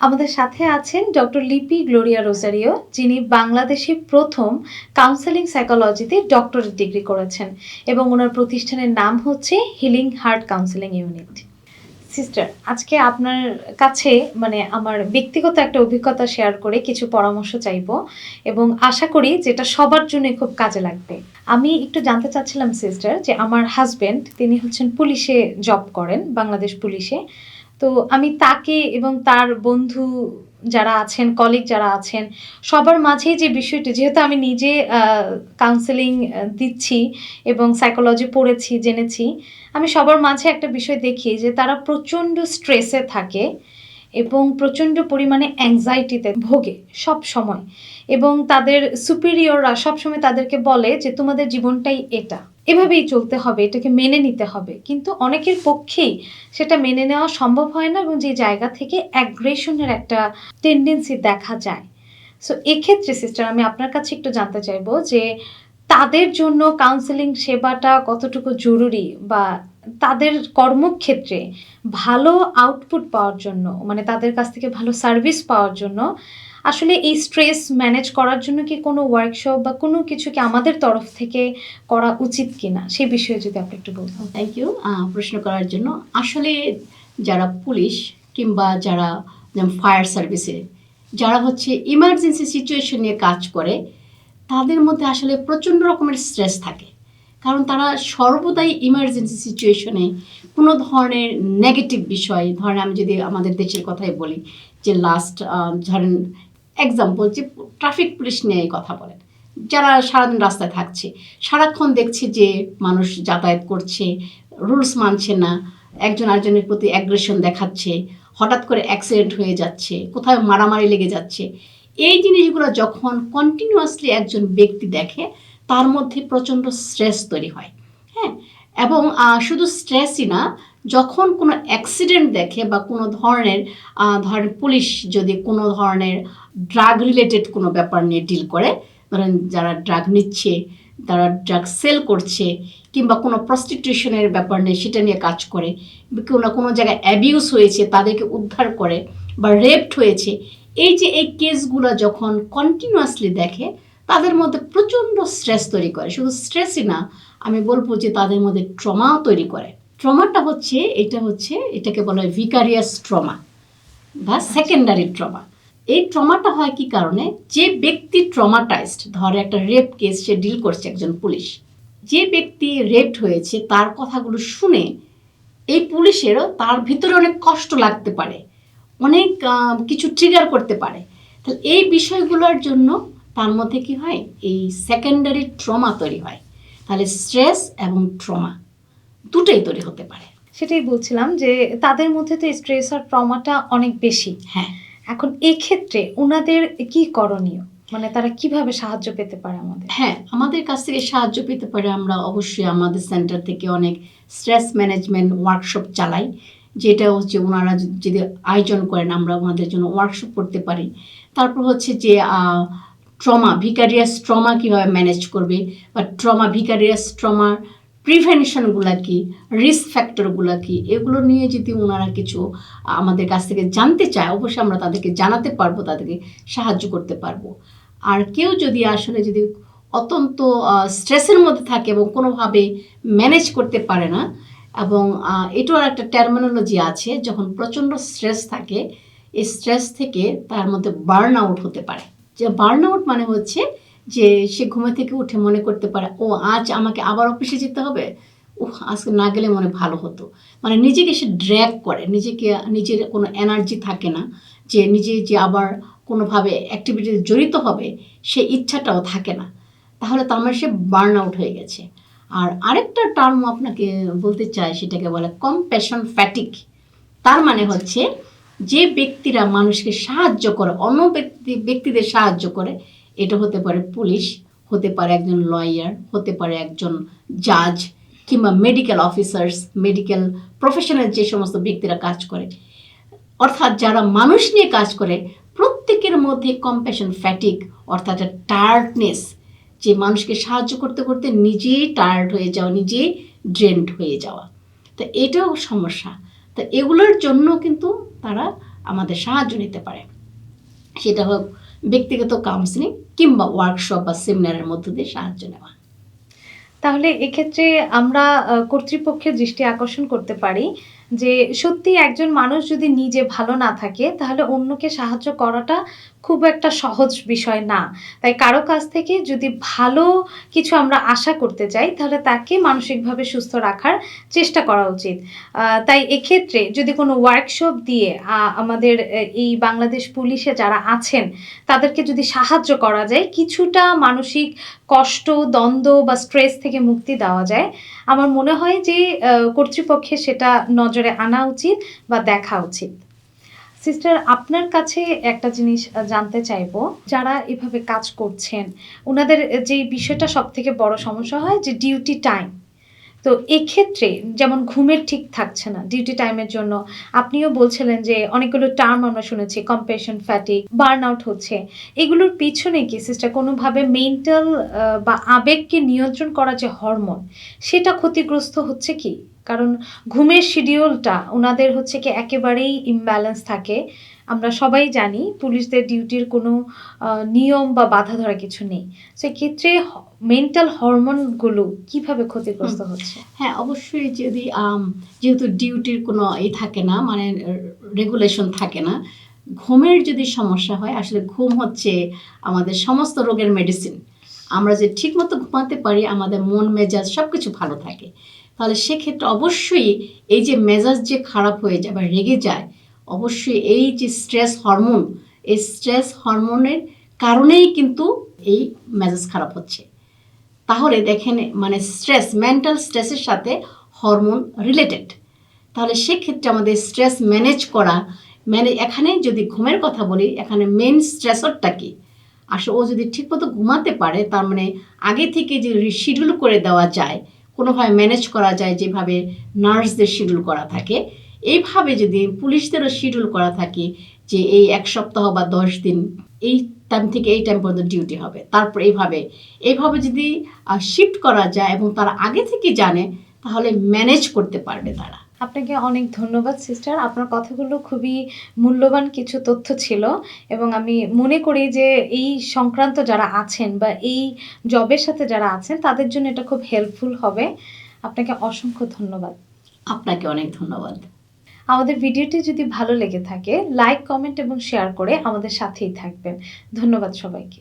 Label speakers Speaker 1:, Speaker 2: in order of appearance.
Speaker 1: আমাদের সাথে আছেন ডক্টর লিপি গ্লোরিয়া রোজারিও, যিনি বাংলাদেশে প্রথম কাউন্সেলিং সাইকোলজিতে ডক্টরেট ডিগ্রি করেছেন এবং ওনার প্রতিষ্ঠানের নাম হচ্ছে healing heart counselling unit sister আজকে আপনার কাছে মানে আমার ব্যক্তিগত একটা অভিজ্ঞতা শেয়ার করে কিছু পরামর্শ চাইব এবং আশা করি যেটা সবার জন্য খুব কাজে লাগবে। আমি একটু জানতে চাচ্ছিলাম সিস্টার যে আমার হাজবেন্ড তিনি হচ্ছেন পুলিশে জব করেন, বাংলাদেশ পুলিশে। তো আমি তাকে এবং তার বন্ধু যারা আছেন কলিগ যারা আছেন, সবার মাঝেই যে বিষয়টি, যেহেতু আমি নিজে কাউন্সেলিং দিচ্ছি এবং সাইকোলজি পড়েছি, জেনেছি, আমি সবার মাঝে একটা বিষয় দেখি যে তারা প্রচণ্ড স্ট্রেসে থাকে। এবং প্রচণ্ড পরিমাণে অ্যাংজাইটিতে ভোগে সব সময়। এবং তাদের সুপিরিয়ররা সবসময় তাদেরকে বলে যে, তোমাদের জীবনটাই এটা। এভাবেই চলতে হবে, এটাকে মেনে নিতে হবে। কিন্তু অনেকের পক্ষেই সেটা মেনে নেওয়া সম্ভব হয় না এবং যে জায়গা থেকে অ্যাগ্রেশনের একটা টেন্ডেন্সি দেখা যায়। সো এক্ষেত্রে সিস্টার আমি আপনার কাছে একটু জানতে চাইব যে, তাদের জন্য কাউন্সেলিং সেবাটা কতটুকু জরুরি বা তাদের কর্মক্ষেত্রে ভালো আউটপুট পাওয়ার জন্য মানে তাদের কাছ থেকে ভালো সার্ভিস পাওয়ার জন্য, আসলে এই স্ট্রেস ম্যানেজ করার জন্য কি কোনো ওয়ার্কশপ বা কোনো কিছু কি আমাদের তরফ থেকে করা উচিত কিনা? সেই বিষয়ে যদি আপনি একটু বলতেন।
Speaker 2: থ্যাংক ইউ প্রশ্ন করার জন্য। আসলে যারা পুলিশ কিংবা যারা ফায়ার সার্ভিসে যারা হচ্ছে ইমার্জেন্সি সিচুয়েশন নিয়ে কাজ করে, তাদের মধ্যে আসলে প্রচণ্ড রকমের স্ট্রেস থাকে। কারণ তারা সর্বদাই ইমার্জেন্সি সিচুয়েশনে কোনো ধরনের নেগেটিভ বিষয়, ধরেন আমি যদি আমাদের দেশের কথাই বলি, যে লাস্ট ধরেন এক্সাম্পল যে ট্রাফিক পুলিশ নিয়ে কথা বলেন। যারা সারাদিন রাস্তায় থাকছে, সারাক্ষণ দেখছে যে মানুষ যাতায়াত করছে রুলস মানছে না, একজন আরেকজনের প্রতি অ্যাগ্রেশন দেখাচ্ছে, হঠাৎ করে অ্যাক্সিডেন্ট হয়ে যাচ্ছে, কোথাও মারামারি লেগে যাচ্ছে। এই জিনিসগুলো যখন কন্টিনিউয়াসলি একজন ব্যক্তি দেখে তার মধ্যে প্রচণ্ড স্ট্রেস তৈরি হয় হ্যাঁ? এবং শুধু স্ট্রেসই না, যখন কোনো অ্যাক্সিডেন্ট দেখে বা কোনো ধরনের ধরেন পুলিশ যদি কোনো ধরনের ড্রাগ রিলেটেড কোনো ব্যাপার নিয়ে ডিল করে, ধরেন যারা ড্রাগ নিচ্ছে, তারা ড্রাগ সেল করছে, কিংবা কোনো প্রস্টিটিউশনের ব্যাপার নিয়ে সেটা নিয়ে কাজ করে কোনো কোনো জায়গায় অ্যাবিউস হয়েছে, তাদেরকে উদ্ধার করে বা রেপড হয়েছে, এই যে, এই কেসগুলো যখন কন্টিনিউয়াসলি দেখে তাদের মধ্যে প্রচণ্ড স্ট্রেস তৈরি করে। শুধু স্ট্রেসই না, আমি বলব যে তাদের মধ্যে ট্রমাও তৈরি করে। ট্রমাটা হচ্ছে, এটা হচ্ছে, এটাকে বলা হয় ভিকারিয়াস ট্রমা বা সেকেন্ডারি ট্রমা এই ট্রমাটা হয় কি কারণে? যে ব্যক্তি ট্রমাটাইজড ধরে একটা রেপ কেস সে ডিল করছে একজন পুলিশ। যে ব্যক্তি রেপড হয়েছে, তার কথাগুলো শুনে এই পুলিশেরও তার ভিতরে অনেক কষ্ট লাগতে পারে। অনেক কিছু ট্রিগার করতে পারে। তাহলে এই বিষয়গুলোর জন্য তার মধ্যে কি হয়? এই সেকেন্ডারি ট্রমা তৈরি হয়। তাহলে স্ট্রেস এবং ট্রমা দুটোই তৈরি হতে পারে।
Speaker 1: সেটাই বলছিলাম যে তাদের মধ্যে তো স্ট্রেস আর ট্রমাটা অনেক বেশি।
Speaker 2: হ্যাঁ।
Speaker 1: এখন এক্ষেত্রে ওনাদের কি করণীয়? মানে তারা কীভাবে সাহায্য পেতে পারে আমাদের?
Speaker 2: হ্যাঁ আমাদের কাছ থেকে সাহায্য পেতে পারে আমরা অবশ্যই আমাদের সেন্টার থেকে অনেক স্ট্রেস ম্যানেজমেন্ট ওয়ার্কশপ চালাই। যেটা হচ্ছে ওনারা যদি আয়োজন করেন আমরা ওনাদের জন্য ওয়ার্কশপ করতে পারি। তারপর হচ্ছে যে ট্রমা ভিকারিয়াস ট্রমা কীভাবে ম্যানেজ করবে বা ট্রমা ভিকারিয়াস ট্রমার প্রিভেনশনগুলো কি রিস্ক ফ্যাক্টরগুলো কি, এগুলো নিয়ে যদি ওনারা কিছু আমাদের কাছ থেকে জানতে চায়, অবশ্যই আমরা তাদেরকে জানাতে পারব, তাদেরকে সাহায্য করতে পারব। আর কেউ যদি আসলে যদি অত্যন্ত স্ট্রেসের মধ্যে থাকে এবং কোনোভাবে ম্যানেজ করতে পারে না, এবং এটার একটা টার্মিনোলজি আছে, যখন প্রচণ্ড স্ট্রেস থাকে, এই স্ট্রেস থেকে তার মধ্যে বার্ন আউট হতে পারে। যে বার্ন আউট মানে হচ্ছে যে সে ঘুমে থেকে উঠে মনে করতে পারে, ও, আজ আমাকে আবার অফিসে যেতে হবে? ও আজকে না গেলে মনে ভালো হতো। মানে নিজেকে সে ড্র্যাগ করে, নিজেকে, নিজের কোনো এনার্জি থাকে না, যে নিজে যে আবার কোনোভাবে অ্যাক্টিভিটিতে জড়িত হবে, সে ইচ্ছাটাও থাকে না। তাহলে তার মানে সে বার্ন আউট হয়ে গেছে। আর আরেকটা টার্ম আপনাকে বলতে চাই, সেটাকে বলে কম্প্যাশন ফ্যাটিক তার মানে হচ্ছে যে ব্যক্তিরা মানুষকে সাহায্য করে, অন্য ব্যক্তি, ব্যক্তিদের সাহায্য করে, এটা হতে পারে পুলিশ, হতে পারে একজন লয়ার হতে পারে একজন জাজ কিংবা মেডিকেল অফিসার্স মেডিকেল প্রফেশনাল যে সমস্ত ব্যক্তিরা কাজ করে। অর্থাৎ যারা মানুষ নিয়ে কাজ করে, প্রত্যেকের মধ্যে কম্প্যাশন ফ্যাটিক অর্থাৎ টায়ার্ডনেস যে মানুষকে সাহায্য করতে করতে নিজেই টায়ার্ড হয়ে যাওয়া, নিজেই ড্রেন্ড হয়ে যাওয়া। তো এটাও সমস্যা। তো এগুলোর জন্য কিন্তু তারা আমাদের সাহায্য নিতে পারে। সেটা হোক ব্যক্তিগত কাউন্সিলিং কিংবা ওয়ার্কশপ বা সেমিনারের মধ্য দিয়ে সাহায্য নেওয়া।
Speaker 1: তাহলে এক্ষেত্রে আমরা কর্তৃপক্ষের দৃষ্টি আকর্ষণ করতে পারি যে সত্যি একজন মানুষ যদি নিজে ভালো না থাকে, তাহলে অন্যকে সাহায্য করাটা খুব একটা সহজ বিষয় না। তাই কারও কাছ থেকে যদি ভালো কিছু আমরা আশা করতে চাই তাহলে তাকে মানসিকভাবে সুস্থ রাখার চেষ্টা করা উচিত। তাই এক্ষেত্রে যদি কোনো ওয়ার্কশপ দিয়ে আমাদের এই বাংলাদেশ পুলিশে যারা আছেন তাদেরকে যদি সাহায্য করা যায় কিছুটা মানসিক কষ্ট দ্বন্দ্ব বা স্ট্রেস থেকে মুক্তি দেওয়া যায় আমার মনে হয় যে আহ, কর্তৃপক্ষের সেটা নজরে আনা উচিত বা দেখা উচিত। সিস্টার আপনার কাছে একটা জিনিস জানতে চাইব। যারা এভাবে কাজ করছেন ওনাদের যে বিষয়টা সব থেকে বড় সমস্যা হয়, যে ডিউটি টাইম তো এক্ষেত্রে যেমন ঘুমের ঠিক থাকছে না ডিউটি টাইমের জন্য, আপনিও বলছিলেন যে অনেকগুলো টার্ম আমরা শুনেছি কম্পেশন ফ্যাটিক বার্ন আউট হচ্ছে। এগুলোর পিছনে কি সিস্টার কোনোভাবে মেন্টাল বা আবেগকে নিয়ন্ত্রণ করা যে হরমোন সেটা ক্ষতিগ্রস্ত হচ্ছে কি? কারণ ঘুমের শিডিউলটা ওনাদের হচ্ছে কি একেবারেই ইমব্যালেন্স থাকে। আমরা সবাই জানি পুলিশদের ডিউটির কোনো নিয়ম বা বাধা ধরা কিছু নেই। সেক্ষেত্রে মেন্টাল হরমোনগুলো কীভাবে ক্ষতিগ্রস্ত হচ্ছে?
Speaker 2: হ্যাঁ অবশ্যই যদি আম, যেহেতু ডিউটির কোনো ই থাকে না মানে রেগুলেশন থাকে না ঘুমের যদি সমস্যা হয় আসলে ঘুম হচ্ছে আমাদের সমস্ত রোগের মেডিসিন আমরা যে ঠিকমতো ঘুমাতে পারি আমাদের মন মেজাজ সব কিছু ভালো থাকে। তাহলে সেক্ষেত্রে অবশ্যই এই যে মেজাজ যে খারাপ হয়ে যায় বা রেগে যায় অবশ্যই এই যে স্ট্রেস হরমোন এই স্ট্রেস হরমোনের কারণেই কিন্তু এই মেজাজ খারাপ হচ্ছে। তাহলে দেখেন মানে স্ট্রেস মেন্টাল স্ট্রেসের সাথে হরমোন রিলেটেড তাহলে সেক্ষেত্রে আমাদের স্ট্রেস ম্যানেজ করা মানে এখানে যদি ঘুমের কথা বলি, এখানে মেন স্ট্রেসরটা কি? আসলে ও যদি ঠিকমতো ঘুমাতে পারে, তার মানে আগে থেকে যে শিডিউল করে দেওয়া যায়, কোনোভাবে ম্যানেজ করা যায়, যেভাবে নার্সদের শিডিউল করা থাকে এইভাবে যদি পুলিশদেরও শিডিউল করা থাকে যে এই এক সপ্তাহ বা দশ দিন এই টাইম থেকে এই টাইম পর্যন্ত ডিউটি হবে তারপর এইভাবে এইভাবে যদি শিফট করা যায় এবং তারা আগে থেকে জানে তাহলে ম্যানেজ করতে পারবে তারা।
Speaker 1: আপনাকে অনেক ধন্যবাদ সিস্টার আপনার কথাগুলো খুবই মূল্যবান কিছু তথ্য ছিল এবং আমি মনে করি যে এই সংক্রান্ত যারা আছেন বা এই জবের সাথে যারা আছেন তাদের জন্য এটা খুব হেল্পফুল হবে। আপনাকে অসংখ্য ধন্যবাদ।
Speaker 2: আপনাকে অনেক ধন্যবাদ।
Speaker 1: আমাদের ভিডিওটি যদি ভালো লেগে থাকে লাইক কমেন্ট এবং শেয়ার করে আমাদের সাথেই থাকবেন। ধন্যবাদ সবাইকে।